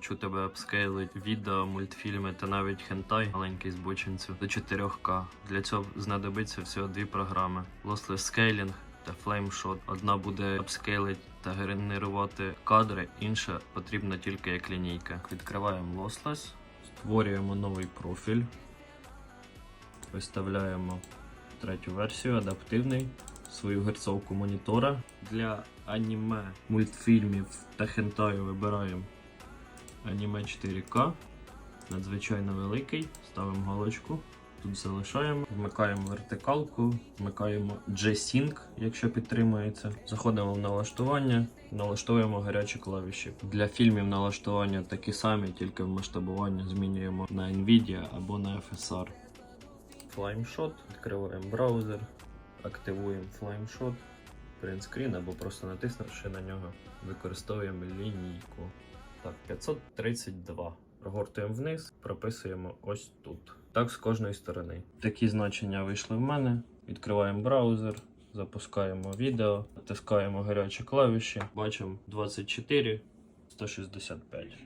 навчу тебе апскейлить відео, мультфільми та навіть хентай маленький збочинцю до 4К. Для цього знадобиться всього дві програми: Lossless Scaling та FlameShot. Одна буде апскейлить та генерувати кадри, інша потрібна тільки як лінійка. Відкриваємо Lossless, створюємо новий профіль, виставляємо третю версію, адаптивний, свою герцовку монітора. Для аніме, мультфільмів та хентаю вибираємо аніме 4К, надзвичайно великий, ставимо галочку. Тут залишаємо, вмикаємо вертикалку, вмикаємо G-Sync, якщо підтримується. Заходимо в налаштування, налаштовуємо гарячі клавіші. Для фільмів налаштування такі самі, тільки в масштабування змінюємо на Nvidia або на FSR. FlameShot, відкриваємо браузер, активуємо FlameShot, принтскрін або просто натиснувши на нього, використовуємо лінійку. Так, 532. Прогортуємо вниз, прописуємо ось тут. Так з кожної сторони. Такі значення вийшли в мене. Відкриваємо браузер, запускаємо відео, натискаємо гарячі клавіші, бачимо 24, 165.